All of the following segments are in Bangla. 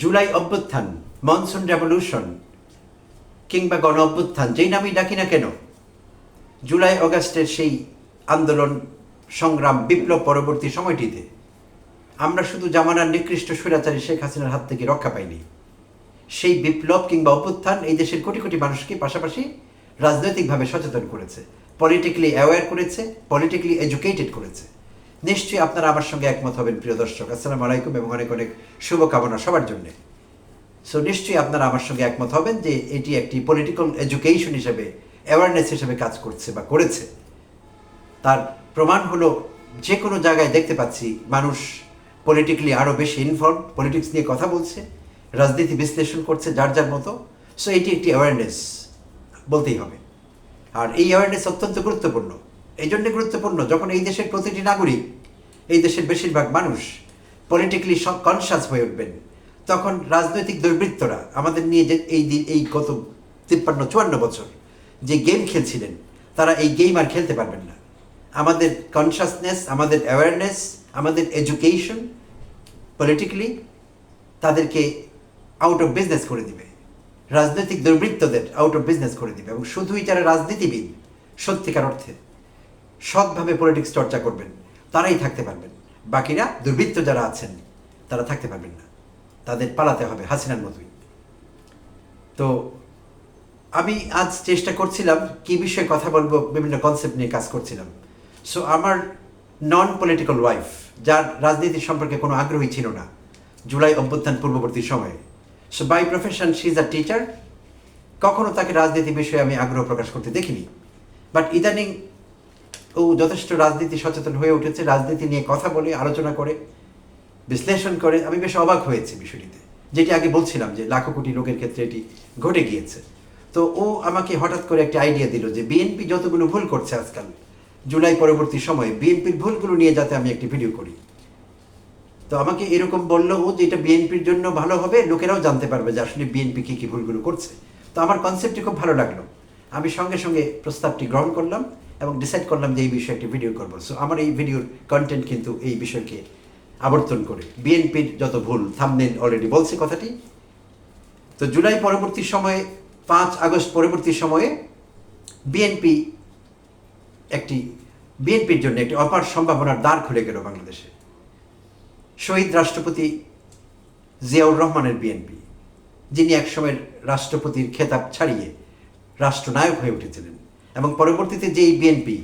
জুলাই অভ্যুত্থান, মনসুন রেভলিউশন কিংবা গণ অভ্যুত্থান, যেই নামেই ডাকি না কেন, জুলাই অগাস্টের সেই আন্দোলন, সংগ্রাম, বিপ্লব পরবর্তী সময়টিতে আমরা শুধু জামানার নিকৃষ্ট স্বৈরাচারী শেখ হাসিনার হাত থেকে রক্ষা পাইনি। সেই বিপ্লব কিংবা অভ্যুত্থান এই দেশের কোটি কোটি মানুষকে পাশাপাশি রাজনৈতিকভাবে সচেতন করেছে পলিটিক্যালি অ্যাওয়্যার করেছে পলিটিক্যালি এডুকেটেড করেছে। নিশ্চয়ই আপনারা আমার সঙ্গে একমত হবেন, প্রিয় দর্শক। আসসালামু আলাইকুম এবং অনেক অনেক শুভকামনা সবার জন্যে। সো নিশ্চয়ই আপনারা আমার সঙ্গে একমত হবেন যে এটি একটি পলিটিক্যাল এডুকেশন হিসেবে অ্যাওয়ারনেস হিসেবে কাজ করছে বা করেছে। তার প্রমাণ হলো, যে কোনো জায়গায় দেখতে পাচ্ছি মানুষ পলিটিক্যালি আরও বেশি ইনভলভ পলিটিক্স নিয়ে কথা বলছে, রাজনীতি বিশ্লেষণ করছে যার যার মতো। সো এটি একটি অ্যাওয়ারনেস বলতেই হবে। আর এই অ্যাওয়ারনেস অত্যন্ত গুরুত্বপূর্ণ। এই জন্যে গুরুত্বপূর্ণ, যখন এই দেশের প্রতিটি নাগরিক এই দেশের বেশিরভাগ মানুষ পলিটিক্যালি কনসাস হয়ে উঠবেন। তখন রাজনৈতিক দুর্বৃত্তরা আমাদের নিয়ে যে এই দি- এই গত তিপ্পান্ন, চুয়ান্ন বছর যে গেম খেলছিলেন, তারা এই গেম আর খেলতে পারবেন না। আমাদের কনসাসনেস আমাদের অ্যাওয়ারনেস আমাদের এডুকেশন পলিটিক্যালি তাদেরকে আউট অফ বিজনেস করে দিবে। রাজনৈতিক দুর্বৃত্তদের আউট অফ বিজনেস করে দিবে এবং শুধুই যারা রাজনীতিবিদ, সত্যিকার অর্থে সৎভাবে পলিটিক্স চর্চা করবেন। তারাই থাকতে পারবেন। বাকিরা দুর্বৃত্ত যারা আছেন, তারা থাকতে পারবেন না। তাদের পালাতে হবে হাসিনার মতোই। তো আমি আজ চেষ্টা করছিলাম কি বিষয়ে কথা বলব, বিভিন্ন কনসেপ্ট নিয়ে কাজ করছিলাম। সো আমার নন পলিটিক্যাল ওয়াইফ যার রাজনীতি সম্পর্কে কোনো আগ্রহী ছিল না, জুলাই অভ্যুত্থান পূর্ববর্তী সময়ে। So by profession she is a teacher কখনো তাকে রাজনীতি বিষয়ে আমি আগ্রহ প্রকাশ করতে দেখিনি। বাট ইদানিং ও যথেষ্ট রাজনীতি সচেতন হয়ে উঠেছে, রাজনীতি নিয়ে কথা বলে, আলোচনা করে, বিশ্লেষণ করে। আমি বেশ অবাক হয়েছি বিষয়টিতে। যেটি আগে বলছিলাম যে লাখো কোটি লোকের ক্ষেত্রে এটি ঘটে গিয়েছে। তো ও আমাকে হঠাৎ করে একটা আইডিয়া দিল যে বিএনপি যতগুলো ভুল করছে আজকাল, জুলাই পরবর্তী সময়ে বিএনপির ভুলগুলো নিয়ে যাতে আমি একটি ভিডিও করি। তো আমাকে এরকম বলল ও যে এটা বিএনপির জন্য ভালো হবে, লোকেরাও জানতে পারবে যে আসলে বিএনপি কী কী ভুলগুলো করছে। তো আমার কনসেপ্টটি খুব ভালো লাগল। আমি সঙ্গে সঙ্গে প্রস্তাবটি গ্রহণ করলাম। এবং ডিসাইড করলাম যে এই বিষয়ে একটি ভিডিও করব। সো আমার এই ভিডিওর কন্টেন্ট কিন্তু এই বিষয়কে আবর্তন করে। বিএনপির যত ভুল থামনেল অলরেডি বলছে কথাটি, তো জুলাই পরবর্তী সময়ে, পাঁচ আগস্ট পরবর্তী সময়ে বিএনপি একটি বিএনপির জন্য একটি অপার সম্ভাবনার দ্বার খুলে গেল বাংলাদেশে। শহীদ রাষ্ট্রপতি জিয়াউর রহমানের বিএনপি যিনি একসময় রাষ্ট্রপতির খেতাব ছাড়িয়ে রাষ্ট্রনায়ক হয়ে উঠেছিলেন। এবং পরবর্তীতে যেই বিএনপি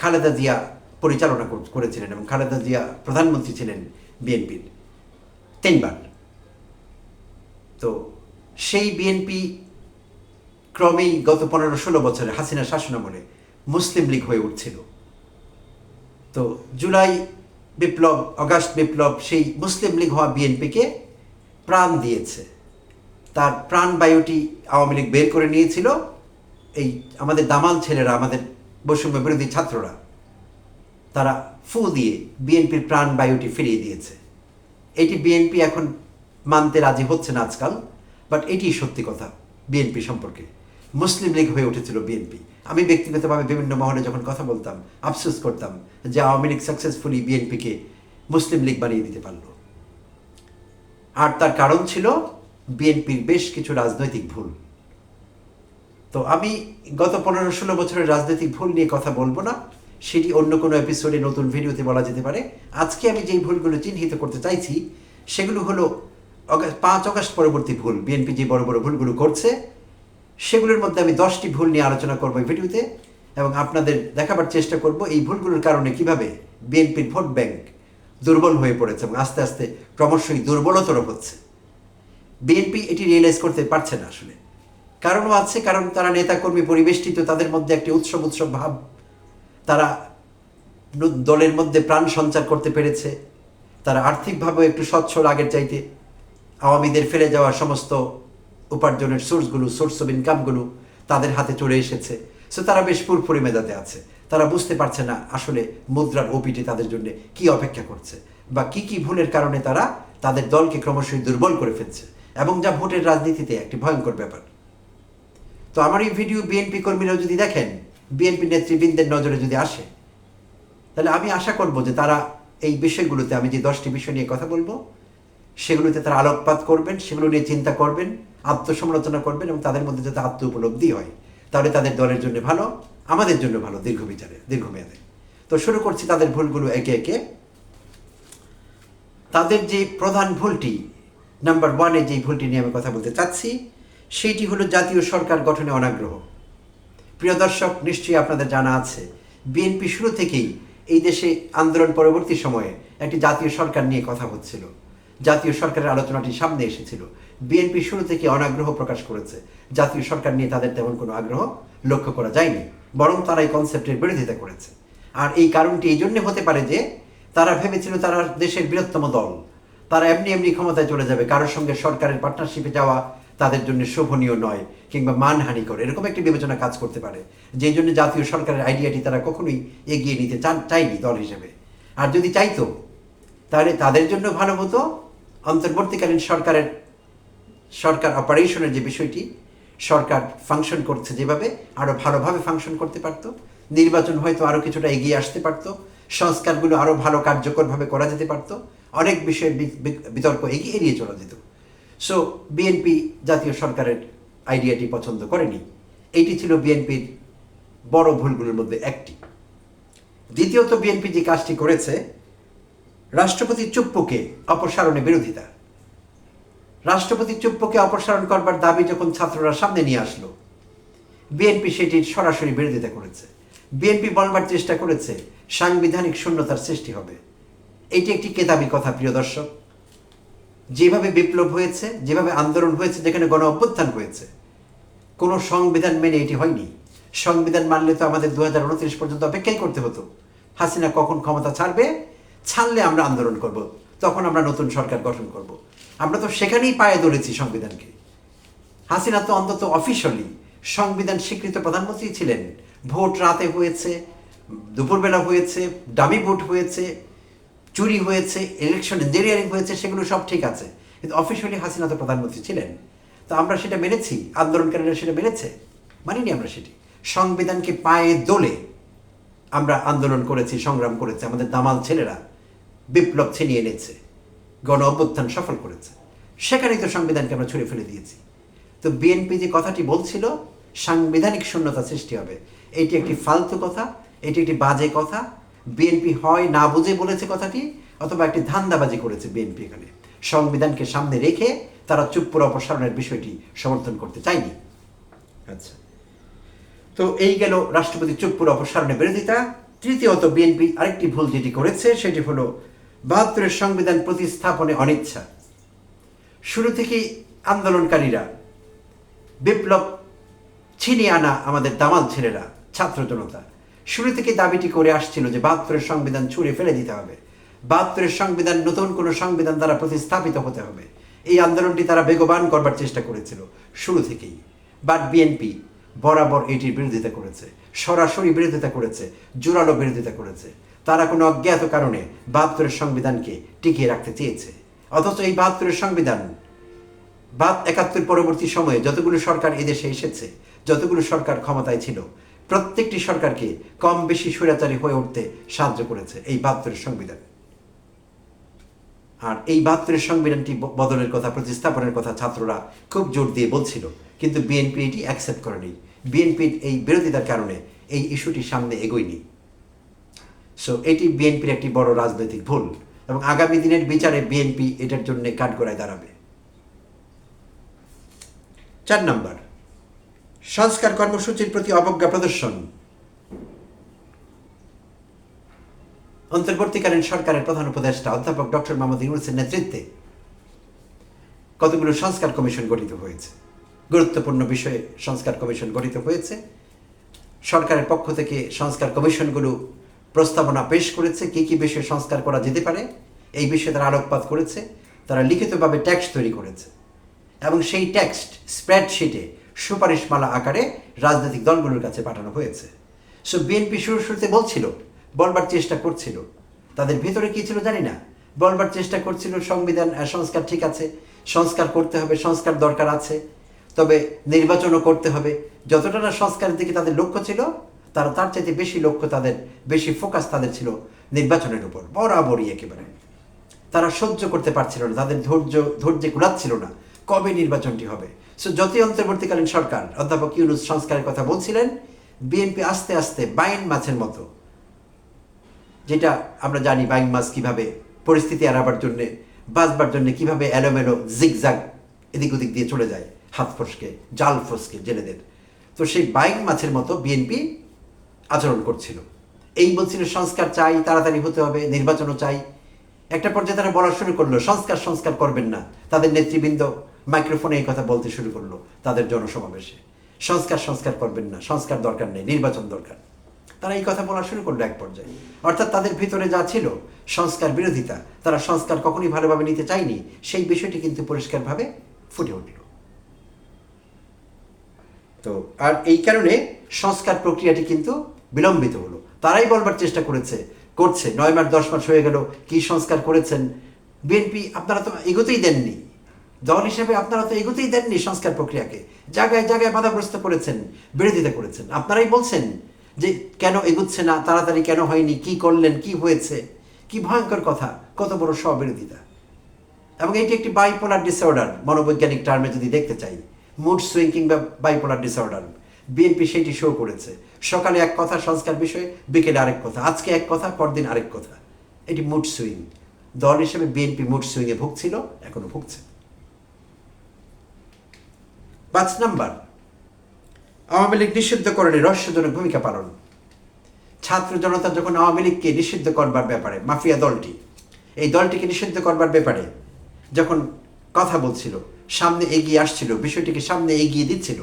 খালেদা জিয়া পরিচালনা করেছিলেন এবং খালেদা জিয়া প্রধানমন্ত্রী ছিলেন বিএনপির তিনবার। তো সেই বিএনপি ক্রমেই গত পনেরো ষোলো বছরে হাসিনা শাসনামলে মুসলিম লীগ হয়ে উঠছিল। তো জুলাই বিপ্লব, অগাস্ট বিপ্লব সেই মুসলিম লীগ হওয়া বিএনপিকে প্রাণ দিয়েছে। তার প্রাণবায়ুটি আওয়ামী লীগ বের করে নিয়েছিল। এই আমাদের দামাল ছেলেরা, আমাদের বৈষম্য বিরোধী ছাত্ররা, তারা ফু দিয়ে বিএনপির প্রাণবায়ুটি ফিরিয়ে দিয়েছে। এটি বিএনপি এখন মানতে রাজি হচ্ছে না আজকাল বাট এটি সত্যি কথা বিএনপি সম্পর্কে। মুসলিম লীগ হয়ে উঠেছিল বিএনপি। আমি ব্যক্তিগতভাবে বিভিন্ন মহলে যখন কথা বলতাম, আফসোস করতাম যে আওয়ামী লীগ সাকসেসফুলি বিএনপিকে মুসলিম লীগ বানিয়ে দিতে পারল। আর তার কারণ ছিল বিএনপির বেশ কিছু রাজনৈতিক ভুল। তো আমি গত পনেরো ষোলো বছরের রাজনৈতিক ভুল নিয়ে কথা বলব না। সেটি অন্য কোনো এপিসোডে নতুন ভিডিওতে বলা যেতে পারে। আজকে আমি যেই ভুলগুলো চিহ্নিত করতে চাইছি, সেগুলো হলো পাঁচ অগাস্ট পরবর্তী ভুল, বিএনপি যে বড় বড় ভুলগুলো করছে, সেগুলোর মধ্যে আমি দশটি ভুল নিয়ে আলোচনা করব ভিডিওতে এবং আপনাদের দেখাবার চেষ্টা করব এই ভুলগুলোর কারণে কীভাবে বিএনপির ভোট ব্যাংক দুর্বল হয়ে পড়েছে এবং আস্তে আস্তে ক্রমশই দুর্বলতর হচ্ছে। বিএনপি এটি রিয়েলাইজ করতে পারছে না আসলে। কারণও আছে, কারণ তারা নেতাকর্মী পরিবেষ্টিত, তাদের মধ্যে একটি উৎসব উৎসব ভাব। তারা দলের মধ্যে প্রাণ সঞ্চার করতে পেরেছে। তারা আর্থিকভাবে একটু সচ্ছল আগের চাইতে। আওয়ামীদের ফেলে যাওয়া সমস্ত উপার্জনের সোর্সগুলো, সোর্স অফ ইনকামগুলো তাদের হাতে চলে এসেছে। সো তারা বেশ ফুরফুরি মেজাজে আছে। তারা বুঝতে পারছে না আসলে মুদ্রার ওপিটি তাদের জন্য কি অপেক্ষা করছে বা কি কি ভুলের কারণে তারা তাদের দলকে ক্রমশই দুর্বল করে ফেলছে। এবং যা ভোটের রাজনীতিতে একটি ভয়ঙ্কর ব্যাপার। তো আমার এই ভিডিও বিএনপি কর্মীরাও যদি দেখেন বিএনপি নেতৃবৃন্দের নজরে যদি আসে, তাহলে আমি আশা করব যে তারা এই বিষয়গুলোতে আমি যে দশটি বিষয় নিয়ে কথা বলব, সেগুলোতে তারা আলোকপাত করবেন, সেগুলো নিয়ে চিন্তা করবেন, আত্মসমালোচনা করবেন এবং তাদের মধ্যে যাতে আত্ম উপলব্ধি হয়, তাহলে তাদের দলের জন্য ভালো, আমাদের জন্য ভালো দীর্ঘ বিচারে দীর্ঘমেয়াদে তো শুরু করছি তাদের ভুলগুলো একে একে। তাদের যে প্রধান ভুলটি, নাম্বার ওয়ানে যে ভুলটি নিয়ে আমি কথা বলতে চাচ্ছি সেইটি হলো জাতীয় সরকার গঠনে অনাগ্রহ। প্রিয় দর্শক, নিশ্চয়ই আপনাদের জানা আছে, বিএনপি শুরু থেকেই এই দেশে আন্দোলন পরবর্তী সময়ে একটি জাতীয় সরকার নিয়ে কথা হচ্ছিল। জাতীয় সরকারের আলোচনাটি সামনে এসেছিল। বিএনপি শুরু থেকে অনাগ্রহ প্রকাশ করেছে। জাতীয় সরকার নিয়ে তাদের তেমন কোনো আগ্রহ লক্ষ্য করা যায়নি, বরং তারা এই কনসেপ্টের বিরোধিতা করেছে। আর এই কারণটি এই জন্য হতে পারে যে, তারা ভেবেছিল তারা দেশের বৃহত্তম দল। তারা এমনি এমনি ক্ষমতায় চলে যাবে, কারোর সঙ্গে সরকারের পার্টনারশিপে যাওয়া তাদের জন্য শোভনীয় নয় কিংবা মানহানিকর। এরকম একটি বিবেচনা কাজ করতে পারে, যেই জন্য জাতীয় সরকারের আইডিয়াটি তারা কখনোই এগিয়ে নিতে চান, চায়নি দল হিসেবে। আর যদি চাইতো, তাহলে তাদের জন্য ভালো হতো। অন্তর্বর্তীকালীন সরকারের, সরকার অপারেশনের যে বিষয়টি, সরকার ফাংশন করছে যেভাবে আরও ভালোভাবে ফাংশন করতে পারত। নির্বাচন হয়তো আরও কিছুটা এগিয়ে আসতে পারত। সংস্কারগুলো আরও ভালো কার্যকরভাবে করা যেতে পারত। অনেক বিষয়ে বিতর্ক এগিয়ে এড়িয়ে চলা যেত। সো বিএনপি জাতীয় সরকারের আইডিয়াটি পছন্দ করেনি। এইটি ছিল বিএনপির বড় ভুলগুলোর মধ্যে একটি। দ্বিতীয়ত বিএনপি যে কাজটি করেছে, রাষ্ট্রপতি চুপ্পুকে অপসারণে বিরোধিতা। রাষ্ট্রপতি চুপ্পুকে অপসারণ করবার দাবি যখন ছাত্ররা সামনে নিয়ে আসলো বিএনপি সেটির সরাসরি বিরোধিতা করেছে। বিএনপি বলবার চেষ্টা করেছে, সাংবিধানিক শূন্যতার সৃষ্টি হবে। এটি একটি কেতাবি কথা, প্রিয় দর্শক। যেভাবে বিপ্লব হয়েছে, যেভাবে আন্দোলন হয়েছে, যেখানে গণ অভ্যুত্থান হয়েছে, কোনো সংবিধান মেনে এটি হয়নি। সংবিধান মানলে তো আমাদের দু পর্যন্ত অপেক্ষাই করতে হতো। হাসিনা কখন ক্ষমতা ছাড়বে, ছাড়লে আমরা আন্দোলন করব, তখন আমরা নতুন সরকার গঠন করব। আমরা তো সেখানেই পায়ে ধরেছি সংবিধানকে। হাসিনা তো অন্তত অফিসিয়ালি সংবিধান স্বীকৃত প্রধানমন্ত্রী ছিলেন। ভোট রাতে হয়েছে, দুপুরবেলা হয়েছে ডামি ভোট হয়েছে চুরি হয়েছে ইলেকশন ইঞ্জিনিয়ারিং হয়েছে, সেগুলো সব ঠিক আছে। কিন্তু অফিসিয়ালি হাসিনা তো প্রধানমন্ত্রী ছিলেন। তো আমরা সেটা মেনেছি, আন্দোলনকারীরা সেটা মেনেছে। মানিনি আমরা সেটি। সংবিধানকে পায়ে দোলে আমরা আন্দোলন করেছি, সংগ্রাম করেছি, আমাদের দামাল ছেলেরা বিপ্লব ছিনিয়ে এনেছে, গণ অভ্যুত্থান সফল করেছে। সেখানেই তো সংবিধানকে আমরা ছুঁড়ে ফেলে দিয়েছি। তো বিএনপি যে কথাটি বলছিল, সাংবিধানিক শূন্যতা সৃষ্টি হবে। এটি একটি ফালতু কথা, এটি একটি বাজে কথা বিএনপি হয় না বুঝে বলেছে কথাটি, অথবা একটি ধান্দাবাজি করেছে বিএনপি এখানে। সংবিধানকে সামনে রেখে তারা চুপ্পুর অপসারণের বিষয়টি সমর্থন করতে চায়নি। আচ্ছা। তো এই গেল রাষ্ট্রপতি চুপ্পুর অপসারণের বিরোধিতা। তৃতীয়ত বিএনপি আরেকটি ভুল যেটি করেছে, সেটি হলো বাহাত্তরের সংবিধান প্রতিস্থাপনে অনিচ্ছা। শুরু থেকেই আন্দোলনকারীরা বিপ্লব ছিনিয়ে আনা আমাদের দামাল ছেলেরা ছাত্র জনতা শুরু থেকে দাবিটি করে আসছিল যে বাহাত্তরের সংবিধান ছুঁড়ে ফেলে দিতে হবে। বাহাত্তরের সংবিধান, নতুন কোনো সংবিধান দ্বারা প্রতিস্থাপিত হতে হবে। এই আন্দোলনটি তারা বেগবান করবার চেষ্টা করেছিল শুরু থেকেই। বাট বিএনপি বরাবর এটির বিরোধিতা করেছে, সরাসরি বিরোধিতা করেছে, জোরালো বিরোধিতা করেছে। তারা কোনো অজ্ঞাত কারণে বাহাত্তরের সংবিধানকে টিকিয়ে রাখতে চেয়েছে। অথচ এই বাহাত্তরের সংবিধান বাদ একাত্তর পরবর্তী সময়ে যতগুলো সরকার এদেশে এসেছে, যতগুলো সরকার ক্ষমতায় ছিল প্রত্যেকটি সরকারকে কম বেশি স্বৈরাচারী হয়ে উঠতে সাহায্য করেছে এই বাহাত্তরের সংবিধান। আর এই বাহাত্তরের সংবিধানটি বদলের কথা, প্রতিস্থাপনের কথা ছাত্ররা খুব জোর দিয়ে বলছিল, কিন্তু বিএনপি এটি অ্যাকসেপ্ট করেনি। বিএনপির এই বিরোধিতার কারণে এই ইস্যুটি সামনে এগোয়নি। সো এটি বিএনপির একটি বড় রাজনৈতিক ভুল এবং আগামী দিনের বিচারে বিএনপি এটার জন্য কাঠগড়ায় দাঁড়াবে। চার নম্বর সংস্কার কর্মসূচির প্রতি অবজ্ঞা প্রদর্শন। অন্তর্বর্তীকালীন সরকারের প্রধান উপদেষ্টা অধ্যাপক ডক্টর মোহাম্মদ ইউনুসের নেতৃত্বে কতগুলো সংস্কার কমিশন গঠিত হয়েছে? গুরুত্বপূর্ণ বিষয়ে সংস্কার কমিশন গঠিত হয়েছে। সরকারের পক্ষ থেকে সংস্কার কমিশনগুলো প্রস্তাবনা পেশ করেছে। কী কী বিষয়ে সংস্কার করা যেতে পারে, এই বিষয়ে তারা আলোকপাত করেছে। তারা লিখিতভাবে ট্যাক্স তৈরি করেছে। এবং সেই টেক্সট স্প্রেডশিটে সুপারিশমালা আকারে রাজনৈতিক দলগুলোর কাছে পাঠানো হয়েছে। সো বিএনপি শুরু শুরুতে বলছিল, বলবার চেষ্টা করছিল। তাদের ভিতরে কি ছিল জানি না। বলবার চেষ্টা করছিল, সংবিধান সংস্কার ঠিক আছে, সংস্কার করতে হবে, সংস্কার দরকার আছে। তবে নির্বাচনও করতে হবে। যতটা না সংস্কারের দিকে তাদের লক্ষ্য ছিল, তারা তার চাইতে বেশি লক্ষ্য তাদের, বেশি ফোকাস তাদের ছিল নির্বাচনের উপর। বরাবরই একেবারে। তারা সহ্য করতে পারছিল না, তাদের ধৈর্য, ধৈর্যে কুলাচ্ছিল না, কবে নির্বাচনটি হবে। সো যতই অন্তর্বর্তীকালীন সরকার, অধ্যাপক ইউনুস সংস্কারের কথা বলছিলেন বিএনপি আস্তে আস্তে বাইন মাছের মতো, যেটা আমরা জানি বাইন মাছ কীভাবে পরিস্থিতি এড়াবার জন্যে, বাঁচবার জন্য কীভাবে এলোমেলো জিগজাগ এদিক ওদিক দিয়ে চলে যায়, হাত ফসকে, জাল ফসকে জেলেদের। তো সেই বাইং মাছের মতো বিএনপি আচরণ করছিল। এই বলছিল, সংস্কার চাই, তাড়াতাড়ি হতে হবে, নির্বাচনও চাই। একটা পর্যায়ে তারা বলা শুরু করল, সংস্কার সংস্কার করবেন না। তাদের নেতৃবৃন্দ মাইক্রোফোনে এই কথা বলতে শুরু করল তাদের জনসমাবেশে। সংস্কার সংস্কার করবেন না, সংস্কার দরকার নেই, নির্বাচন দরকার। তারা এই কথা বলা শুরু করল এক পর্যায়ে। অর্থাৎ তাদের ভিতরে যা ছিল, সংস্কার বিরোধিতা, তারা সংস্কার কখনই ভালোভাবে নিতে চায়নি, সেই বিষয়টি কিন্তু পরিষ্কারভাবে ফুটে উঠল। তো, আর এই কারণে সংস্কার প্রক্রিয়াটি কিন্তু বিলম্বিত হলো। তারাই বলবার চেষ্টা করেছে, করছে। নয় মাস, দশ মাস হয়ে গেল, কি সংস্কার করেছেন? বিএনপি, আপনারা তো এগোতেই দেননি। দল হিসেবে আপনারা তো এগোতেই দেননি সংস্কার প্রক্রিয়াকে। জায়গায় জায়গায় বাধাগ্রস্ত করেছেন, বিরোধিতা করেছেন। আপনারাই বলছেন যে কেন এগুচ্ছে না, তাড়াতাড়ি কেন হয়নি, কি করলেন, কি হয়েছে, কি ভয়ঙ্কর কথা, কত বড় স্ববিরোধিতা। এবং এটি একটি বাইপোলার ডিসঅর্ডার মনোবৈজ্ঞানিক টার্মে যদি দেখতে চাই মুড সুইং কিংবা বাইপোলার ডিসঅর্ডার বিএনপি সেটি শো করেছে। সকালে এক কথা, সংস্কার বিষয়ে, বিকেলে আরেক কথা, আজকে এক কথা, পরদিন আরেক কথা। এটি মুড সুইং দল হিসেবে বিএনপি মুড সুইংয়ে ভুগছিল, এখনও ভুগছে। পাঁচ নাম্বার, আওয়ামী লীগ নিষিদ্ধকরণে রহস্যজনক ভূমিকা পালন। ছাত্র জনতা যখন আওয়ামী লীগকে নিষিদ্ধ করবার ব্যাপারে, মাফিয়া দলটি, এই দলটিকে নিষিদ্ধ করবার ব্যাপারে যখন কথা বলছিল, সামনে এগিয়ে আসছিল, বিষয়টিকে সামনে এগিয়ে দিচ্ছিল,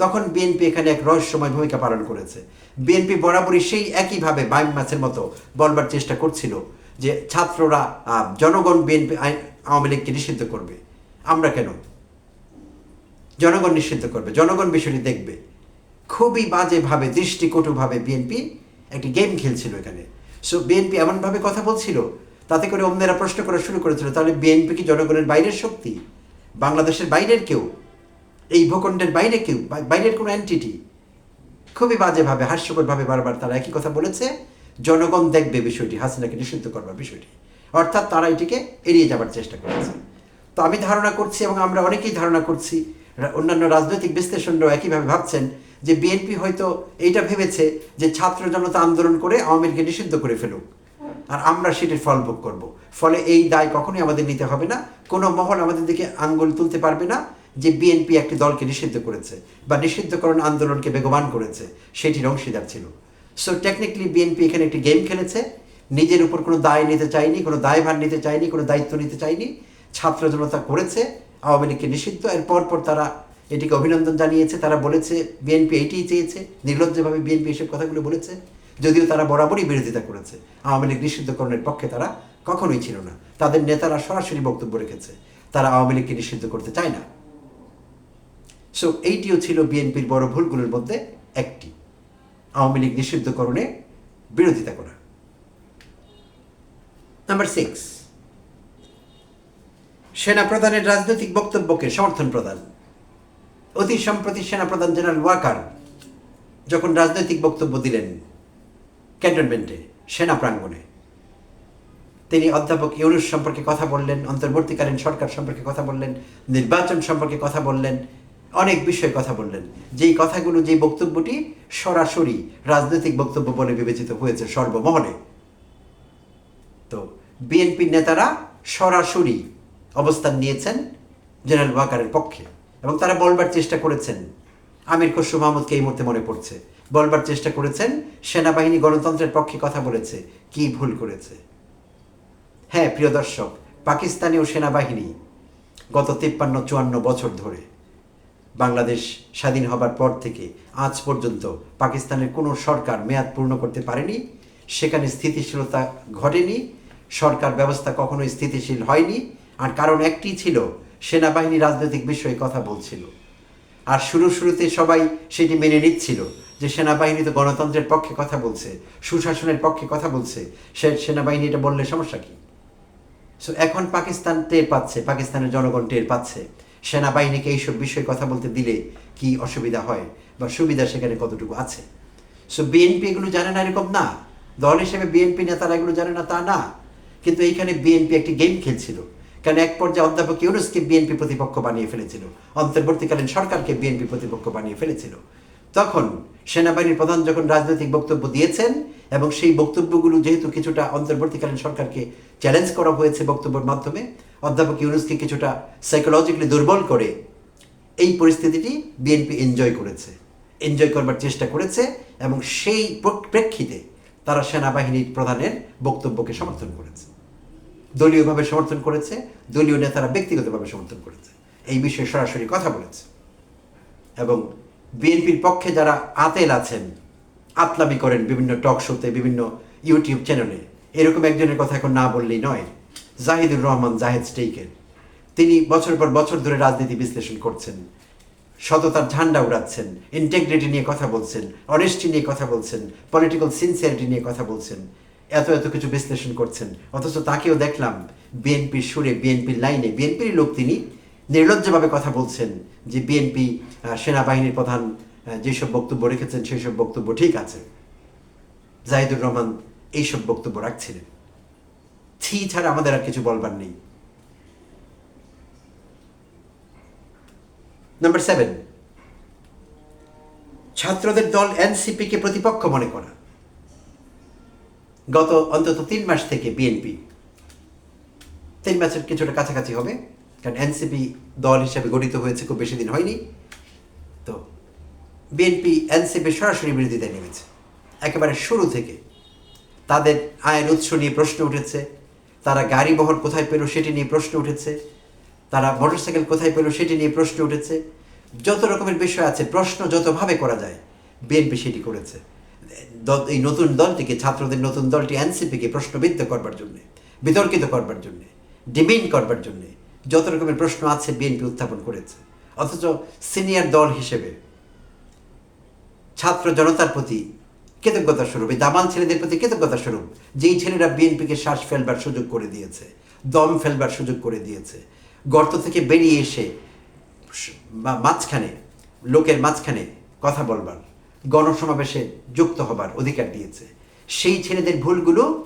তখন বিএনপি এখানে এক রহস্যময় ভূমিকা পালন করেছে। বিএনপি বরাবরই সেই একইভাবে বাইম মাছের মতো বলবার চেষ্টা করছিল যে ছাত্ররা জনগণ বিএনপি আওয়ামী লীগকে নিষিদ্ধ করবে। আমরা কেন? জনগণ নিষিদ্ধ করবে, জনগণ বিষয়টি দেখবে। খুবই বাজেভাবে, দৃষ্টিকটুভাবে বিএনপি একটি গেম খেলছিল এখানে। সো বিএনপি এমনভাবে কথা বলছিল, তাতে করে অন্যেরা প্রশ্ন করা শুরু করেছিল, তাহলে বিএনপি কি জনগণের বাইরের শক্তি? বাংলাদেশের বাইরের কেউ? এই ভূখণ্ডের বাইরে কেউ? বাইরের কোনো অ্যান্টিটি খুবই বাজেভাবে, হাস্যকরভাবে বারবার তারা একই কথা বলেছে। জনগণ দেখবে বিষয়টি, হাসিনাকে নিষিদ্ধ করবার বিষয়টি। অর্থাৎ তারা এটিকে এড়িয়ে যাবার চেষ্টা করেছে। তো আমি ধারণা করছি এবং আমরা অনেকেই ধারণা করছি অন্যান্য রাজনৈতিক বিশ্লেষণরাও একইভাবে ভাবছেন যে বিএনপি হয়তো এইটা ভেবেছে যে ছাত্র জনতা আন্দোলন করে আওয়ামী লীগকে নিষিদ্ধ করে ফেলুক। আর আমরা সেটির ফল ভোগ করব। ফলে এই দায় কখনোই আমাদের নিতে হবে না। কোনো মহল আমাদের দিকে আঙ্গুল তুলতে পারবে না যে বিএনপি একটি দলকে নিষিদ্ধ করেছে বা নিষিদ্ধকরণ আন্দোলনকে বেগবান করেছে। সেটির অংশীদার ছিল। সো টেকনিক্যালি বিএনপি এখানে একটি গেম খেলেছে। নিজের উপর কোনো দায় নিতে চায়নি, কোনো দায়ভার নিতে চায়নি, কোনো দায়িত্ব নিতে চায়নি। ছাত্র জনতা করেছে। আওয়ামী লীগকে নিষিদ্ধ। এর পর পর তারা এটিকে অভিনন্দন জানিয়েছে। তারা বলেছে, বিএনপি এইটিই চেয়েছে, নির্লজ্জভাবে বিএনপি এসব কথাগুলো বলেছে, যদিও তারা বরাবরই বিরোধিতা করেছে। আওয়ামী লীগ নিষিদ্ধকরণের পক্ষে তারা কখনোই ছিল না। তাদের নেতারা সরাসরি বক্তব্য রেখেছে, তারা আওয়ামী লীগকে নিষিদ্ধ করতে চায় না। সো এইটিও ছিল বিএনপির বড় ভুলগুলোর মধ্যে একটি। আওয়ামী লীগ নিষিদ্ধকরণে বিরোধিতা করা। নাম্বার সিক্স সেনা প্রধানের রাজনৈতিক বক্তব্যকে সমর্থন প্রদান। অতি সম্প্রতি সেনাপ্রধান জেনারেল ওয়াকার যখন রাজনৈতিক বক্তব্য দিলেন ক্যান্টনমেন্টে, সেনা প্রাঙ্গণে, তিনি অধ্যাপক ইউনুস সম্পর্কে কথা বললেন, অন্তর্বর্তীকালীন সরকার সম্পর্কে কথা বললেন, নির্বাচন সম্পর্কে কথা বললেন, অনেক বিষয়ে কথা বললেন। যেই কথাগুলো, যেই বক্তব্যটি সরাসরি রাজনৈতিক বক্তব্য বলে বিবেচিত হয়েছে সর্বমহলে তো বিএনপির নেতারা সরাসরি অবস্থান নিয়েছেন জেনারেল ওয়াকারের পক্ষে এবং তারা বলবার চেষ্টা করেছেন। আমির খসরু মাহমুদকে এই মুহূর্তে মনে পড়ছে। বলবার চেষ্টা করেছেন, সেনাবাহিনী গণতন্ত্রের পক্ষে কথা বলেছে, কি ভুল করেছে। হ্যাঁ প্রিয় দর্শক পাকিস্তানীয় সেনাবাহিনী গত তিপ্পান্ন, চুয়ান্ন বছর ধরে বাংলাদেশ স্বাধীন হবার পর থেকে আজ পর্যন্ত পাকিস্তানের কোনো সরকার মেয়াদ পূর্ণ করতে পারেনি। সেখানে স্থিতিশীলতা ঘটেনি। সরকার ব্যবস্থা কখনোই স্থিতিশীল হয়নি। আর কারণ একটি ছিল, সেনাবাহিনী রাজনৈতিক বিষয়ে কথা বলছিল। আর শুরু শুরুতে সবাই সেটি মেনে নিচ্ছিল যে সেনাবাহিনী তো গণতন্ত্রের পক্ষে কথা বলছে, সুশাসনের পক্ষে কথা বলছে, সে সেনাবাহিনী এটা বললে সমস্যা কী? সো এখন পাকিস্তান টের পাচ্ছে, পাকিস্তানের জনগণ টের পাচ্ছে, সেনাবাহিনীকে এইসব বিষয়ে কথা বলতে দিলে কি অসুবিধা হয় বা সুবিধা সেখানে কতটুকু আছে? সো বিএনপি এগুলো জানে না এরকম না। দল হিসেবে বিএনপি নেতারা এগুলো জানে না, তা না। কিন্তু এইখানে বিএনপি একটি গেম খেলছিল। কারণ এক পর্যায়ে অধ্যাপক ইউনুসকে বিএনপি প্রতিপক্ষ বানিয়ে ফেলেছিল। অন্তর্বর্তীকালীন সরকারকে বিএনপি প্রতিপক্ষ বানিয়ে ফেলেছিল। তখন সেনাবাহিনীর প্রধান যখন রাজনৈতিক বক্তব্য দিয়েছেন এবং সেই বক্তব্যগুলো যেহেতু কিছুটা অন্তর্বর্তীকালীন সরকারকে চ্যালেঞ্জ করা হয়েছে বক্তব্যের মাধ্যমে, অধ্যাপক ইউনুসকে কিছুটা সাইকোলজিক্যালি দুর্বল করে এই পরিস্থিতিটি বিএনপি এনজয় করেছে। এনজয় করবার চেষ্টা করেছে এবং সেই প্রেক্ষিতে তারা সেনাবাহিনীর প্রধানের বক্তব্যকে সমর্থন করেছে। দলীয়ভাবে সমর্থন করেছে, দলীয় নেতারা ব্যক্তিগতভাবে সমর্থন করেছে। এই বিষয়ে সরাসরি কথা বলেছে। এবং বিএনপির পক্ষে যারা আতেল আছেন, আতলামি করেন বিভিন্ন টক শোতে, বিভিন্ন ইউটিউব চ্যানেলে, এরকম একজনের কথা এখন না বললেই নয়, জাহিদুর রহমান, জাহেদ স্টেইকের। তিনি বছর পর বছর ধরে রাজনীতি বিশ্লেষণ করছেন, সততার ঝান্ডা উড়াচ্ছেন ইন্টেগ্রিটি নিয়ে কথা বলছেন অনেস্টি নিয়ে কথা বলছেন পলিটিক্যাল সিনসিয়ারিটি নিয়ে কথা বলছেন। এত এত কিছু বিশ্লেষণ করছেন। অথচ তাকেও দেখলাম বিএনপির সুরে বিএনপির লাইনে বিএনপির লোক তিনি নির্লজ্জভাবে কথা বলছেন যে বিএনপি সেনাবাহিনীর প্রধান যেসব বক্তব্য রেখেছেন সেই সব বক্তব্য ঠিক আছে। জাহিদুর রহমান এইসব বক্তব্য রাখছিলেন। ছি ছাড়া আমাদের আর কিছু বলবার নেই। নাম্বার সেভেন ছাত্রদের দল এনসিপিকে প্রতিপক্ষ মনে করা। গত অন্তত তিন মাস থেকে বিএনপি তিন মাসের কিছুটা কাছাকাছি হবে, কারণ এনসিপি দল হিসাবে গঠিত হয়েছে, খুব বেশি দিন হয়নি। তো বিএনপি এনসিপি সরাসরি বিরোধিতায় নেমেছে। একেবারে শুরু থেকে তাদের আয়ের উৎস নিয়ে প্রশ্ন উঠেছে, তারা গাড়ি বহর কোথায় পেল সেটি নিয়ে প্রশ্ন উঠেছে, তারা মোটরসাইকেল কোথায় পেল সেটি নিয়ে প্রশ্ন উঠেছে, যত রকমের বিষয় আছে, প্রশ্ন যতভাবে করা যায় বিএনপি সেটি করেছে। এই নতুন দলটিকে, ছাত্রদের নতুন দলটি এনসিপিকে প্রশ্নবিদ্ধ করবার জন্যে, বিতর্কিত করবার জন্যে, ডিমেন্ড করবার জন্যে যত রকমের প্রশ্ন আছে বিএনপি উত্থাপন করেছে। অথচ সিনিয়র দল হিসেবে ছাত্র জনতার প্রতি কৃতজ্ঞতা স্বরূপ, এই দামাল ছেলেদের প্রতি কৃতজ্ঞতা স্বরূপ যেই ছেলেরা বিএনপিকে শ্বাস ফেলবার সুযোগ করে দিয়েছে, দম ফেলবার সুযোগ করে দিয়েছে। গর্ত থেকে বেরিয়ে এসে মাঝখানে, লোকের মাঝখানে কথা বলবার গণসমাবেশে যুক্ত হবার অধিকার দিয়েছে। সেই ছেলেদের ভুলগুলো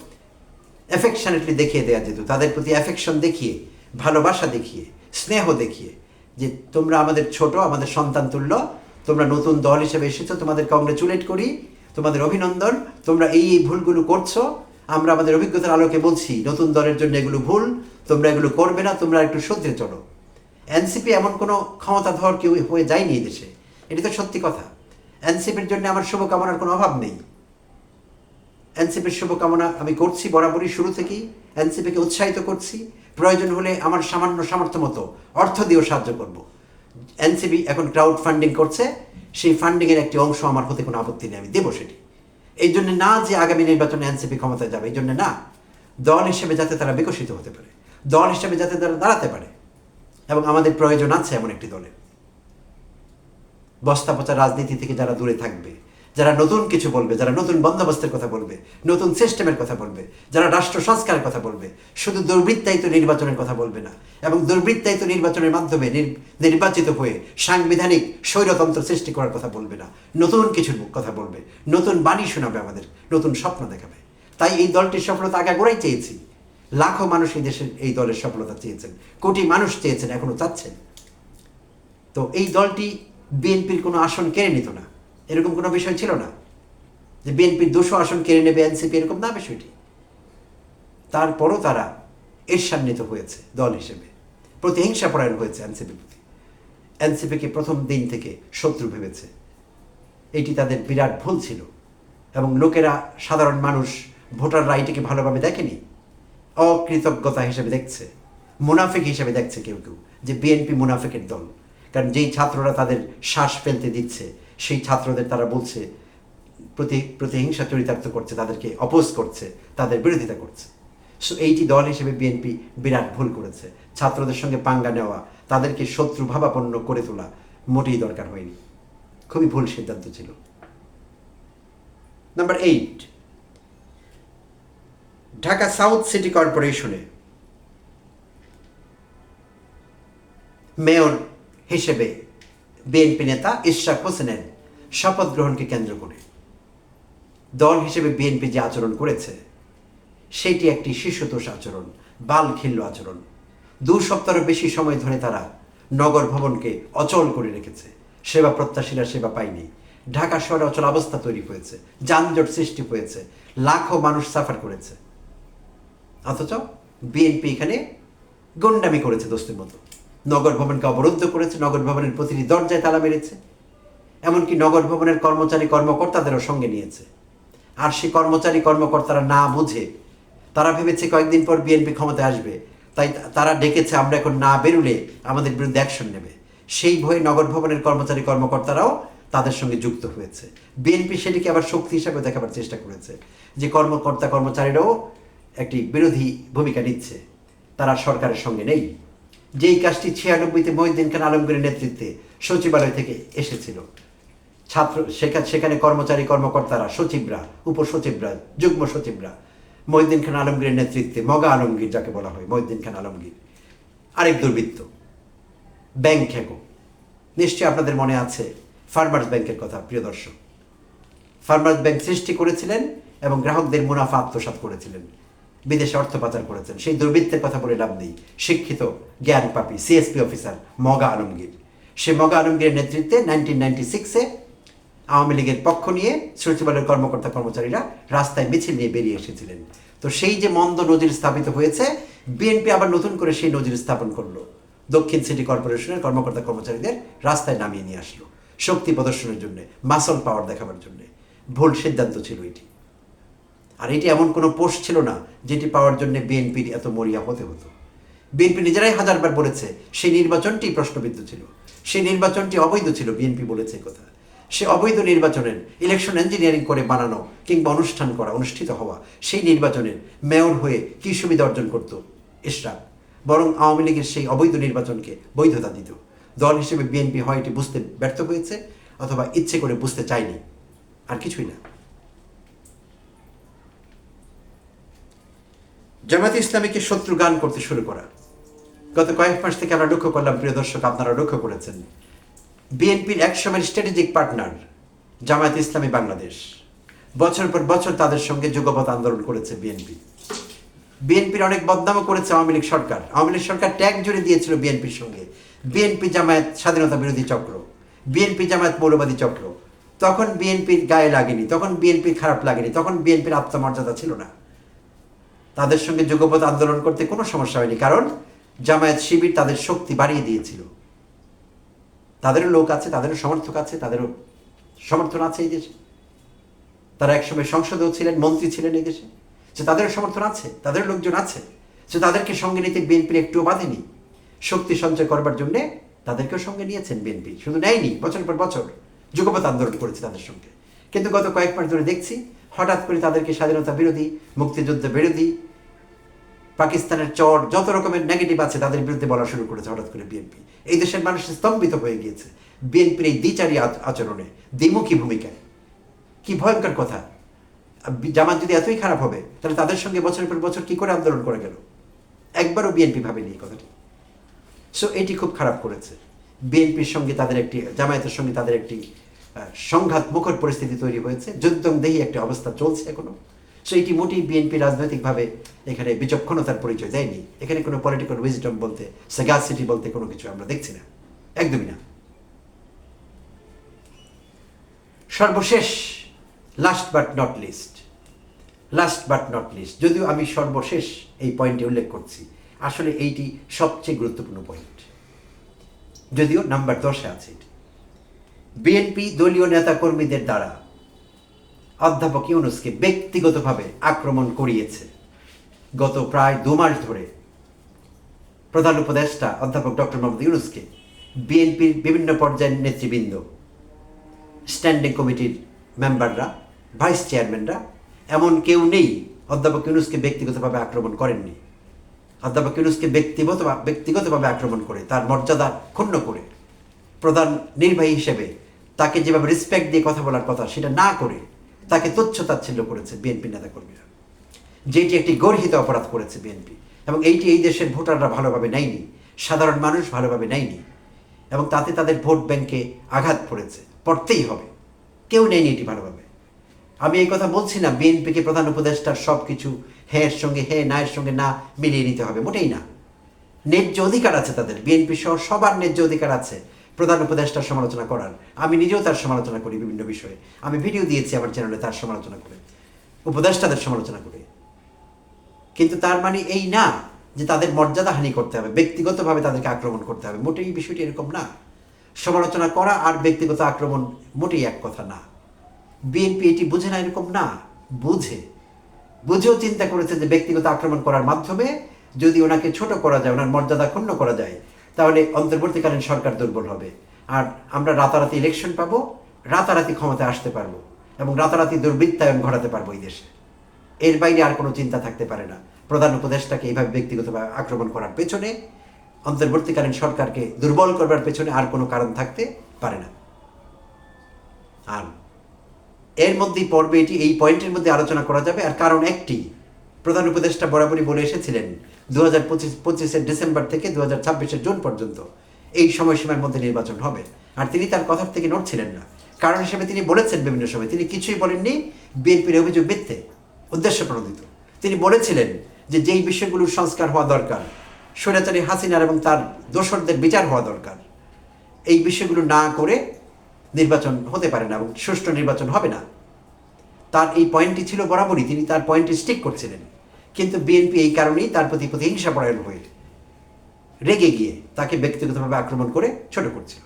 অ্যাফেকশনেটলি দেখিয়ে দেওয়া যেত। তাদের প্রতি অ্যাফেকশন দেখিয়ে, ভালোবাসা দেখিয়ে, স্নেহ দেখিয়ে যে তোমরা আমাদের ছোট, আমাদের সন্তান তুল্য, তোমরা নতুন দল হিসেবে এসেছ তোমাদের কংগ্রেচুলেট করি, তোমাদের অভিনন্দন, তোমরা এই এই ভুলগুলো করছ, আমরা আমাদের অভিজ্ঞতার আলোকে বলছি, নতুন দলের জন্য এগুলো ভুল, তোমরা এগুলো করবে না, তোমরা একটু সত্যি চলো। এনসিপি এমন কোনো ক্ষমতাধর কেউ হয়ে যায়নি দেশে। এটি তো সত্যি কথা। এনসিপির জন্য আমার শুভকামনার কোনো অভাব নেই। এনসিপির শুভকামনা আমি করছি বরাবরই শুরু থেকেই, এনসিপিকে উৎসাহিত করছি। প্রয়োজন হলে আমার সামান্য সামর্থ্য মতো অর্থ দিয়েও সাহায্য করব। এনসিপি এখন ক্রাউড ফান্ডিং করছে, সেই ফান্ডিংয়ের একটি অংশ আমার হতে কোনো আপত্তি নেই, আমি দেবো সেটি। এই জন্য না যে আগামী নির্বাচনে এনসিপি ক্ষমতায় যাবে, এই জন্য না। দল হিসেবে যাতে তারা বিকশিত হতে পারে, দল হিসেবে যাতে তারা দাঁড়াতে পারে, এবং আমাদের প্রয়োজন আছে এমন একটি দলের বস্তা পচা রাজনীতি থেকে যারা দূরে থাকবে, যারা নতুন কিছু বলবে, যারা নতুন বন্দোবস্তের কথা বলবে, নতুন সিস্টেমের কথা বলবে, যারা রাষ্ট্র সংস্কারের কথা বলবে, শুধু দুর্বৃত্তায়িত নির্বাচনের কথা বলবে না, এবং দুর্বৃত্তায়িত নির্বাচনের মাধ্যমে নির্বাচিত হয়ে সাংবিধানিক স্বৈরতন্ত্র সৃষ্টি করার কথা বলবে না, নতুন কিছুর কথা বলবে, নতুন বাণী শোনাবে আমাদের, নতুন স্বপ্ন দেখাবে। তাই এই দলটির সফলতা আগে আগাগোড়াই চেয়েছি। লাখো মানুষ এই দেশের, এই দলের সফলতা চেয়েছেন, কোটি মানুষ চেয়েছেন, এখনও চাচ্ছেন। তো এই দলটি বিএনপির কোনো আসন কেড়ে নিত না। এরকম কোনো বিষয় ছিল না। যে বিএনপির দুশো আসন কেড়ে নেবে এনসিপি, এরকম না বিষয়টি। তারপরও তারা ঈর্ষান্বিত হয়েছে দল হিসেবে। প্রতিহিংসা পরায়ণ হয়েছে এনসিপির প্রতি। এনসিপিকে প্রথম দিন থেকে শত্রু ভেবেছে। এটি তাদের বিরাট ভুল ছিল এবং লোকেরা সাধারণ মানুষ ভোটাররা এটিকে ভালোভাবে দেখেনি। অকৃতজ্ঞতা হিসেবে দেখছে, মুনাফিক হিসেবে দেখছে কেউ কেউ যে বিএনপি মুনাফিকের দল। কারণ যেই ছাত্ররা তাদের শ্বাস ফেলতে দিচ্ছে, সেই ছাত্রদের তারা বলছে, প্রতি, প্রতিহিংসা চরিতার্থ করছে, তাদেরকে অপোজ করছে, তাদের বিরোধিতা করছে। সো এইটি দল হিসেবে বিএনপি বিরাট ভুল করেছে। ছাত্রদের সঙ্গে পাঙ্গা নেওয়া, তাদেরকে শত্রু ভাবাপন্ন করে তোলা মোটেই দরকার হয়নি। খুবই ভুল সিদ্ধান্ত ছিল। Number eight Dhaka south city কর্পোরেশনে mayor হিসেবে বিএনপি নেতা ইশরাক হোসেনের শপথ গ্রহণকে কেন্দ্র করে দল হিসেবে বিএনপি যে আচরণ করেছে, সেটি একটি শিশুতোষ আচরণ, বাল খিল্ল আচরণ। দু সপ্তাহের বেশি সময় ধরে তারা নগর ভবনকে অচল করে রেখেছে। সেবা প্রত্যাশীরা সেবা পায়নি। ঢাকা শহরে অচল অবস্থা তৈরি হয়েছে, যানজট সৃষ্টি হয়েছে, লাখো মানুষ সাফার করেছে। অথচ বিএনপি এখানে গন্ডামি করেছে দোস্তের মতো। নগর ভবনকে অবরুদ্ধ করেছে, নগর ভবনের প্রতিটি দরজায় তালা মেরেছে, এমনকি নগর ভবনের কর্মচারী কর্মকর্তাদেরও সঙ্গে নিয়েছে। আর সেই কর্মচারী কর্মকর্তারা না বুঝে, তারা ভেবেছে কয়েকদিন পর বিএনপি ক্ষমতায় আসবে, তাই তারা ডেকেছে, আমরা এখন না বেরুলে আমাদের বিরুদ্ধে অ্যাকশন নেবে। সেই ভয়ে নগর ভবনের কর্মচারী কর্মকর্তারাও তাদের সঙ্গে যুক্ত হয়েছে। বিএনপি সেটিকে আবার শক্তি হিসাবে দেখাবার চেষ্টা করেছে, যে কর্মকর্তা কর্মচারীরাও একটি বিরোধী ভূমিকা নিচ্ছে, তারা সরকারের সঙ্গে নেই। যেই কাজটি ছিয়ানব্বইতে মহিউদ্দিন খান আলমগীরের নেতৃত্বে সচিবালয় থেকে এসেছিল। ছাত্র সেখানে সেখানে কর্মচারী কর্মকর্তারা, সচিবরা, উপসচিবরা, যুগ্ম সচিবরা, মহিউদ্দিন খান আলমগীরের নেতৃত্বে মগা আলমগীর যাকে বলা হয়, মহিউদ্দিন খান আলমগীর। আরেক দুর্বৃত্ত, ব্যাংক খেকো। নিশ্চয়ই আপনাদের মনে আছে ফার্মার্স ব্যাংকের কথা, প্রিয় দর্শক। ফার্মার্স ব্যাংক সৃষ্টি করেছিলেন এবং গ্রাহকদের মুনাফা আত্মসাৎ করেছিলেন। বিদেশে অর্থ পাচার করেছেন। সেই দুর্বৃত্তের কথা বলে লাভ নেই। শিক্ষিত, জ্ঞান পাপি, সিএসপি অফিসার, মগা আলমগীর। সে মগা আলমগীরের নেতৃত্বে নাইনটিন নাইনটি সিক্সে আওয়ামী লীগের পক্ষ নিয়ে সচিবালয়ের কর্মকর্তা কর্মচারীরা রাস্তায় মিছিল নিয়ে বেরিয়ে এসেছিলেন। তো সেই যে মন্দ নজির স্থাপিত হয়েছে, বিএনপি আবার নতুন করে সেই নজির স্থাপন করল। দক্ষিণ সিটি কর্পোরেশনের কর্মকর্তা কর্মচারীদের রাস্তায় নামিয়ে নিয়ে আসলো, শক্তি প্রদর্শনের জন্য, মাসল পাওয়ার দেখাবার জন্য। ভুল সিদ্ধান্ত ছিল এটি। আর এটি এমন কোনো পোস্ট ছিল না যেটি পাওয়ার জন্য বিএনপির এত মরিয়া হতে হতো। বিএনপি নিজেরাই হাজারবার বলেছে, সেই নির্বাচনটি প্রশ্নবিদ্ধ ছিল। সেই নির্বাচনটি অবৈধ ছিল, বিএনপি বলেছে কথা। সে অবৈধ নির্বাচনের ইলেকশন ইঞ্জিনিয়ারিং করে বানানো কিংবা অনুষ্ঠান করা, অনুষ্ঠিত হওয়া, সেই নির্বাচনের মেয়র হয়ে কী সুবিধা অর্জন করত ইশরাক? বরং আওয়ামী লীগের সেই অবৈধ নির্বাচনকে বৈধতা দিত। দল হিসেবে বিএনপি হয় এটি বুঝতে ব্যর্থ হয়েছে অথবা ইচ্ছে করে বুঝতে চায়নি। আর কিছুই না। জামায়াতে ইসলামীকে শত্রু গান করতে শুরু করা। গত কয়েক মাস থেকে আমরা লক্ষ্য করলাম, প্রিয় দর্শক, আপনারা লক্ষ্য করেছেন। বিএনপির একসময়ের স্ট্র্যাটেজিক পার্টনার জামায়াত ইসলামী বাংলাদেশ। বছর পর বছর তাদের সঙ্গে যুগপথ আন্দোলন করেছে বিএনপি। বিএনপির অনেক বদনামও করেছে আওয়ামী লীগ সরকার। আওয়ামী লীগ সরকার ট্যাগ জুড়ে দিয়েছিল বিএনপির সঙ্গে। বিএনপি জামায়াত স্বাধীনতা বিরোধী চক্র, বিএনপি জামায়াত মৌলবাদী চক্র। তখন বিএনপির গায়ে লাগেনি, তখন বিএনপির খারাপ লাগেনি, তখন বিএনপির আত্মমর্যাদা ছিল না। তাদের সঙ্গে যুগপথ আন্দোলন করতে কোনো সমস্যা হয়নি, কারণ জামায়াত শিবির তাদের শক্তি বাড়িয়ে দিয়েছিল। তাদেরও লোক আছে, তাদেরও সমর্থক আছে, তাদেরও সমর্থন আছে এই দেশে। তারা একসময় সংসদেও ছিলেন, মন্ত্রী ছিলেন এই দেশে। যে তাদেরও সমর্থন আছে তাদের লোকজন আছে। যে তাদেরকে সঙ্গে নিতে বিএনপির একটুও বাঁধেনি। শক্তি সঞ্চয় করবার জন্যে তাদেরকেও সঙ্গে নিয়েছেন বিএনপি, শুধু নেয়নি বছর পর বছর যুগপথ আন্দোলন করেছে তাদের সঙ্গে। কিন্তু গত কয়েক মাস ধরে দেখছি হঠাৎ করে তাদেরকে স্বাধীনতা বিরোধী, মুক্তিযুদ্ধ বিরোধী, পাকিস্তানের চর, যত রকমের নেগেটিভ আছে তাদের বিরুদ্ধে বলা শুরু করেছে হঠাৎ করে বিএনপি এই দেশের মানুষ স্তম্ভিত হয়ে গিয়েছে বিএনপির এই দ্বিচারী আচ- আচরণে। দ্বিমুখী ভূমিকায়। কি ভয়ঙ্কর কথা। জামাত যদি এতই খারাপ হবে, তাহলে তাদের সঙ্গে বছরের পর বছর কি করে আন্দোলন করে গেল? একবারও বিএনপি ভাবেনি এই কথাটি। সো এটি খুব খারাপ করেছে। বিএনপির সঙ্গে তাদের একটি, জামায়াতের সঙ্গে তাদের একটি সংঘাত, মুখর পরিস্থিতি তৈরি হয়েছে। যুদ্ধং দেহি একটা অবস্থা চলছে এখনও। সো এটি মোটেই বিএনপি রাজনৈতিকভাবে এখানে বিচক্ষণতার পরিচয় দেয়নি। এখানে কোনো পলিটিক্যাল উইজডম বলতে সেগাসিটি বলতে কোনো কিছু আমরা দেখছি না। একদমই না। সর্বশেষ last but not least last but not least যদিও আমি সর্বশেষ এই পয়েন্টে উল্লেখ করছি, আসলে এইটি সবচেয়ে গুরুত্বপূর্ণ পয়েন্ট যদিও নাম্বার দশে আছে এটি। বিএনপি দলীয় নেতাকর্মীদের দ্বারা অধ্যাপক ইউনুসকে ব্যক্তিগতভাবে আক্রমণ করিয়েছে। গত প্রায় দু মাস ধরে প্রধান উপদেষ্টা অধ্যাপক ডক্টর মোহাম্মদ ইউনুসকে বিএনপির বিভিন্ন পর্যায়ের নেতৃবৃন্দ, স্ট্যান্ডিং কমিটির মেম্বাররা, ভাইস চেয়ারম্যানরা, এমন কেউ নেই অধ্যাপক ইউনুসকে ব্যক্তিগতভাবে আক্রমণ করেননি। অধ্যাপক ইউনুসকে ব্যক্তিগত ব্যক্তিগতভাবে আক্রমণ করে, তার মর্যাদা ক্ষুণ্ণ করে প্রধান নির্বাহী হিসেবে তাকে যেভাবে রেসপেক্ট দিয়ে কথা বলার কথা সেটা না করে তাকে তুচ্ছ তাচ্ছিল্য করেছে বিএনপি নেতাকর্মীরা যেটি একটি গর্হিত অপরাধ করেছে বিএনপি এবং এইটি এই দেশের ভোটাররা ভালোভাবে নেয়নি, সাধারণ মানুষ ভালোভাবে নেয়নি, এবং তাতে তাদের ভোট ব্যাংকে আঘাত পড়েছে, পড়তেই হবে। কেউ নেয়নি এটি ভালোভাবে। আমি এই কথা বলছি না বিএনপিকে প্রধান উপদেষ্টার সব কিছু হ্যাঁ সঙ্গে হ্যাঁ না এর সঙ্গে না মিলিয়ে নিতে হবে, মোটেই না। ন্যায্য অধিকার আছে তাদের বিএনপি সহ সবার ন্যায্য অধিকার আছে। প্রধান উপদেষ্টার সমালোচনা করার। আমি নিজেও তার সমালোচনা করি বিভিন্ন বিষয়ে। আমি ভিডিও দিয়েছি আমার চ্যানেলে তার সমালোচনা করে। উপদেষ্টাদের সমালোচনা করে। কিন্তু তার মানে এই না যে তাদের মর্যাদা হানি করতে হবে, ব্যক্তিগতভাবে তাদেরকে আক্রমণ করতে হবে। মোটেই বিষয়টি এরকম না। সমালোচনা করা আর ব্যক্তিগত আক্রমণ মোটেই এক কথা না। বিএনপি এটি বুঝে না এরকম না। বুঝে। বুঝেও চিন্তা করেছে যে ব্যক্তিগত আক্রমণ করার মাধ্যমে যদি ওনাকে ছোট করা যায়, ওনার মর্যাদা ক্ষুণ্ণ করা যায় তাহলে অন্তর্বর্তীকালীন সরকার দুর্বল হবে। আর আমরা রাতারাতি ইলেকশন পাবো, রাতারাতি ক্ষমতা আসতে পারব এবং রাতারাতি দুর্বৃত্তায়ন ঘটাতে পারব এই দেশে। এর বাইরে আর কোনো চিন্তা থাকতে পারে না। প্রধান উপদেষ্টাকে এইভাবে ব্যক্তিগতভাবে আক্রমণ করার পেছনে, অন্তর্বর্তীকালীন সরকারকে দুর্বল করবার পেছনে আর কোনো কারণ থাকতে পারে না। আর এর মধ্যেই পর্বে এটি, এই পয়েন্টের মধ্যে আলোচনা করা যাবে। আর কারণ একটি, প্রধান উপদেষ্টা বরাবরই বলে এসেছিলেন দু হাজার ডিসেম্বর থেকে দু হাজার জুন পর্যন্ত এই সময়সীমার মধ্যে নির্বাচন হবে। আর তিনি তার কথার থেকে নড়ছিলেন না। কারণ হিসেবে তিনি বলেছেন বিভিন্ন সময়, তিনি কিছুই বলেননি, বিএনপির অভিযোগ মিথ্যে, উদ্দেশ্য প্রণোদিত। তিনি বলেছিলেন যে যেই বিষয়গুলোর সংস্কার হওয়া দরকার, স্বৈরাচারী হাসিনার এবং তার দোসরদের বিচার হওয়া দরকার, এই বিষয়গুলো না করে নির্বাচন হতে পারে না এবং সুষ্ঠু নির্বাচন হবে না। তার এই পয়েন্টটি ছিল বরাবরই, তিনি তার পয়েন্টটি স্টিক করছিলেন। কিন্তু বিএনপি এই কারণেই তার প্রতি প্রতিহিংসা পরায়ণ হয়ে রেগে গিয়ে তাকে ব্যক্তিগতভাবে আক্রমণ করে ছোট করছিল।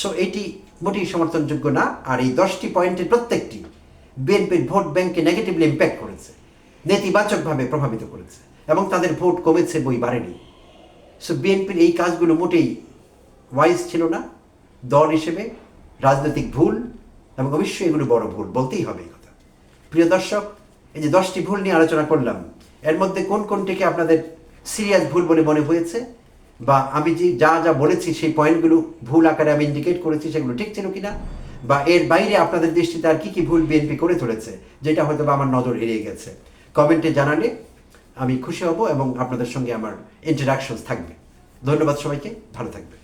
সো এটি মোটেই সমর্থনযোগ্য না, আর এই দশটি পয়েন্টের প্রত্যেকটি বিএনপির ভোট ব্যাংকে নেগেটিভলি ইম্প্যাক্ট করেছে, নেতিবাচকভাবে প্রভাবিত করেছে, এবং তাদের ভোট কমেছে বই বাড়েনি। সো বিএনপির এই কাজগুলো মোটেই ওয়াইজ ছিল না, দল হিসেবে, রাজনৈতিক ভুল, এবং অবশ্যই এগুলো বড় ভুল, বলতেই হবে এই কথা। প্রিয় দর্শক, এই যে দশটি ভুল নিয়ে আলোচনা করলাম এর মধ্যে কোন কোনটিকে আপনাদের সিরিয়াস ভুল বলে মনে হয়েছে? বা আমি যে যা যা বলেছি সেই পয়েন্টগুলো ভুল আকারে আমি ইন্ডিকেট করেছি সেগুলো ঠিক ছিল কিনা? বা এর বাইরে আপনাদের দৃষ্টিতে আর কি কি ভুল বিএনপি করে চলেছে, যেটা হয়তো বা আমার নজর এড়িয়ে গেছে? কমেন্টে জানালে আমি খুশি হব এবং আপনাদের সঙ্গে আমার ইন্টারাকশনস থাকবে। ধন্যবাদ সবাইকে, ভালো থাকবে